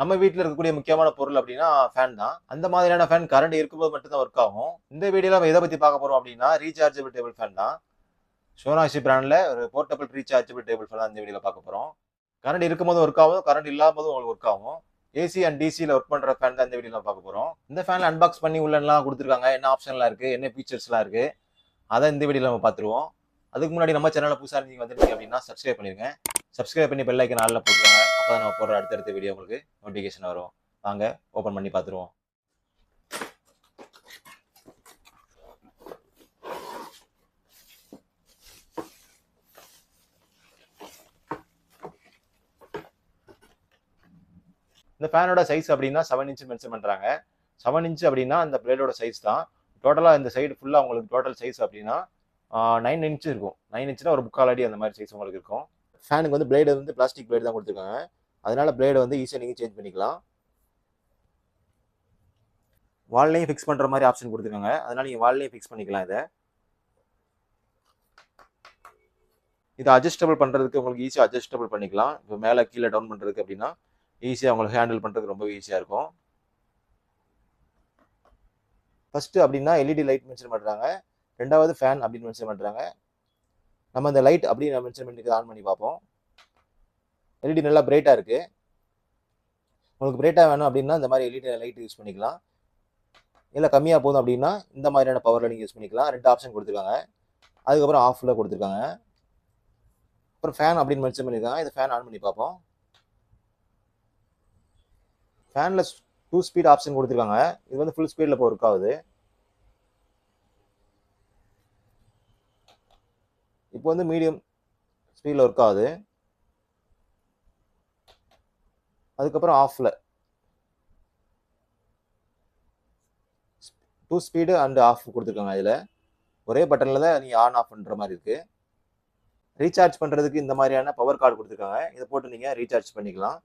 நம்ம வீட்டில் இருக்கக்கூடிய முக்கியமான பொருள் அப்படின்னா ஃபேன் தான். அந்த மாதிரியான ஃபேன் கரண்ட் இருக்கும்போது மட்டும்தான் ஒர்க் ஆகும். இந்த வீடியோவில் நம்ம எதை பற்றி பார்க்க போகிறோம் அப்படின்னா ரீசார்ஜபிள் டேபிள் ஃபேன் தான். சோனாஷி பிராண்டில் ஒரு போர்ட்டபிள் ரீசார்ஜபிள் டேபிள் ஃபேன் தான் இந்த பார்க்க போகிறோம் கரண்ட் இருக்கும்போது ஒர்க் ஆகும் கரண்ட் இல்லாமல் போதும் உங்களுக்கு ஒர்க் ஆகும். ஏசி அண்ட் டிசியில் ஒர்க் பண்ணுற ஃபேன் தான் இந்த வீடியோவில் பார்க்க போகிறோம் இந்த ஃபேனில் அன்பாக்ஸ் பண்ணி உள்ளலாம் கொடுத்துருக்காங்க. என்ன ஆப்ஷன்லாம் இருக்குது என்ன ஃபீச்சர்ஸ்லாம் இருக்குது அதை இந்த வீடியோவில் நம்ம பார்த்துருவோம். அதுக்கு முன்னாடி நம்ம சேனலில் புதுசாக இருந்தீங்க வந்துருக்கீங்க அப்படின்னா சப்ஸ்கிரைப் பண்ணிருங்க. சப்ஸ்கிரைப் பண்ணி பெல் ஐக்கன் நாளில் போட்டுருங்க அப்போ தான் நம்ம போடுற அடுத்தடுத்த வீடியோ உங்களுக்கு நோட்டிஃபிகேஷன் வரும். வாங்க ஓப்பன் பண்ணி பார்த்துருவோம். இந்த ஃபேனோட சைஸ் அப்படின்னா செவன் இன்ச்சு மென்ஷன் பண்ணுறாங்க செவன் இன்ச்சு அப்படின்னா அந்த பிளேடோட சைஸ் தான். டோட்டலாக இந்த சைடு ஃபுல்லாக உங்களுக்கு டோட்டல் சைஸ் அப்படின்னா நைன் இன்ச் இருக்கும். நைன் இன்ச்சுனா ஒரு முக்கால் அடி அந்த மாதிரி சைஸ் உங்களுக்கு இருக்கும். ஃபேனுக்கு வந்து பிளேடு வந்து பிளாஸ்டிக் பிளேடு தான் கொடுத்துருக்காங்க. அதனால பிளேடு வந்து ஈஸியாக நீங்கள் சேஞ்ச் பண்ணிக்கலாம். வால்லையும் ஃபிக்ஸ் பண்ணுற மாதிரி ஆப்ஷன் கொடுத்துருக்காங்க. அதனால் நீங்கள் வால்லையும் ஃபிக்ஸ் பண்ணிக்கலாம் இதை. இது அட்ஜஸ்டபிள் பண்ணுறதுக்கு உங்களுக்கு ஈஸியாக அட்ஜஸ்டபிள் பண்ணிக்கலாம். இப்போ மேலே கீழே டவுன் பண்ணுறதுக்கு அப்படின்னா ஈஸியாக உங்களுக்கு ஹேண்டில் பண்ணுறதுக்கு ரொம்ப ஈஸியாக இருக்கும். ஃபஸ்ட்டு அப்படின்னா எல்இடி லைட் மென்ஷன் பண்ணுறாங்க ரெண்டாவது ஃபேன் அப்படின்னு மென்ஷன் பண்ணுறாங்க நம்ம இந்த லைட் அப்படின்னு மென்ஷன் பண்ணி ஆன் பண்ணி பார்ப்போம். எல்இடி நல்லா பிரைட்டாக இருக்குது உங்களுக்கு பிரைட்டாக வேணும் அப்படின்னா இந்த மாதிரி எல்இடி லைட் யூஸ் பண்ணிக்கலாம். இல்லை கம்மியாக போதும் அப்படின்னா இந்த மாதிரியான பவரில் நீங்கள் யூஸ் பண்ணிக்கலாம். ரெண்டு ஆப்ஷன் கொடுத்துருக்காங்க. அதுக்கப்புறம் ஆஃபில் கொடுத்துருக்காங்க. அப்புறம் ஃபேன் அப்படின்னு மென்ஷன் பண்ணியிருக்காங்க இந்த ஃபேன் ஆன் பண்ணி பார்ப்போம். ஃபேனில் டூ ஸ்பீட் ஆப்ஷன் கொடுத்துருக்காங்க. இது வந்து ஃபுல் ஸ்பீடில் இப்போ ஒர்க் ஆகுது இப்போ வந்து மீடியம் ஸ்பீடில் ஒர்க் ஆகுது. அதுக்கப்புறம் ஆஃபில் டூ ஸ்பீடு அண்டு ஆஃப் கொடுத்துருக்காங்க இதில் ஒரே பட்டனில் தான் நீங்கள் ஆன் ஆஃப் பண்ணுற மாதிரி இருக்குது ரீசார்ஜ் பண்ணுறதுக்கு இந்த மாதிரியான பவர் கார்டு கொடுத்துருக்காங்க. இதை போட்டு நீங்கள் ரீசார்ஜ் பண்ணிக்கலாம்.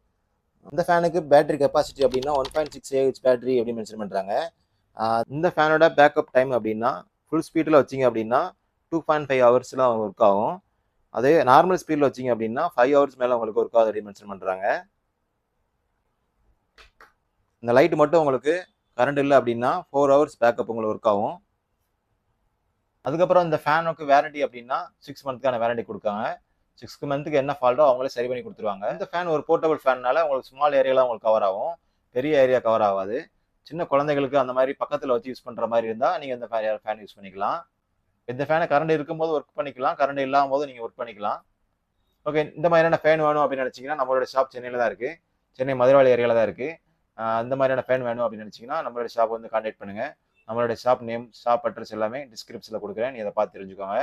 இந்த ஃபேனுக்கு பேட்டரி கெப்பாசிட்டி அப்படின்னா one point six A H battery அப்படின்னு மென்ஷன் பண்ணுறாங்க இந்த ஃபேனோட பேக்கப் டைம் அப்படின்னா ஃபுல் ஸ்பீடில் வச்சிங்க அப்படின்னா டூ பாயிண்ட் ஃபைவ் ஹவர்ஸில் ஒர்க் ஆகும். அதே நார்மல் ஸ்பீடில் வச்சிங்க அப்படின்னா ஃபைவ் ஹவர்ஸ் மேலே உங்களுக்கு ஒர்க் ஆகுது அப்படின்னு மென்ஷன் பண்ணுறாங்க இந்த லைட் மட்டும் உங்களுக்கு கரண்ட் இல்லை அப்படின்னா ஃபோர் ஹவர்ஸ் பேக்கப் உங்களுக்கு ஒர்க் ஆகும். அதுக்கப்புறம் இந்த ஃபேனுக்கு வேரண்டி அப்படின்னா சிக்ஸ் மந்த்துக்கான வேரண்டி கொடுக்காங்க. சிக்ஸ் மந்த்துக்கு என்ன ஃபால்ட்டோ அவங்களே சரி பண்ணி கொடுத்துருவாங்க. இந்த ஃபேன் ஒரு போர்ட்டபிள் ஃபேன்னால உங்களுக்கு ஸ்மால் ஏரியாலாம் உங்களுக்கு கவர் ஆகும். பெரிய ஏரியா கவர் ஆகாது. சின்ன குழந்தைகளுக்கு அந்த மாதிரி பக்கத்தில் வச்சு யூஸ் பண்ணுற மாதிரி இருந்தால் நீங்கள் இந்த ஃபேன் யூஸ் பண்ணிக்கலாம். இந்த ஃபேனை கரண்ட் இருக்கும்போது ஒர்க் பண்ணிக்கலாம். கரண்ட் இல்லாமல் போது நீங்கள் ஒர்க் பண்ணிக்கலாம். ஓகே இந்த மாதிரியான ஃபேன் வேணும் அப்படின்னு நினச்சிங்கன்னா நம்மளோட ஷாப் சென்னையில் தான் இருக்குது சென்னை மதுரவாளி ஏரியாவில் தான் இருக்குது அந்த மாதிரியான ஃபேன் வேணும் அப்படின்னு நினச்சிங்கன்னா நம்மளோட ஷாப் வந்து கான்டாக்ட் பண்ணுங்கள் நம்மளோட ஷாப் நேம் ஷாப் அட்ரஸ் எல்லாமே டிஸ்கிரிப்ஷனில் கொடுக்குறேன். நீ அதை பார்த்து தெரிஞ்சுக்கோங்க.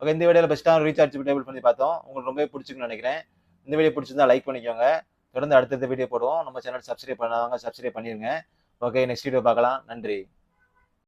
ஓகே இந்த வீடியோவில் பெஸ்ட்டாக ரீசார்ஜ் டேபிள் பண்ணி பார்த்தோம். உங்களுக்கு ரொம்பவே பிடிச்சிக்குன்னு நினைக்கிறேன். இந்த வீடியோ பிடிச்சிருந்தா லைக் பண்ணிக்கோங்க. தொடர்ந்து அடுத்தடுத்த வீடியோ போடுவோம். நம்ம சேனல் சப்ஸ்கிரைப் பண்ணாதவங்க சப்ஸ்கிரைப் பண்ணிடுங்க ஓகே நெக்ஸ்ட் வீடியோ பார்க்கலாம். நன்றி.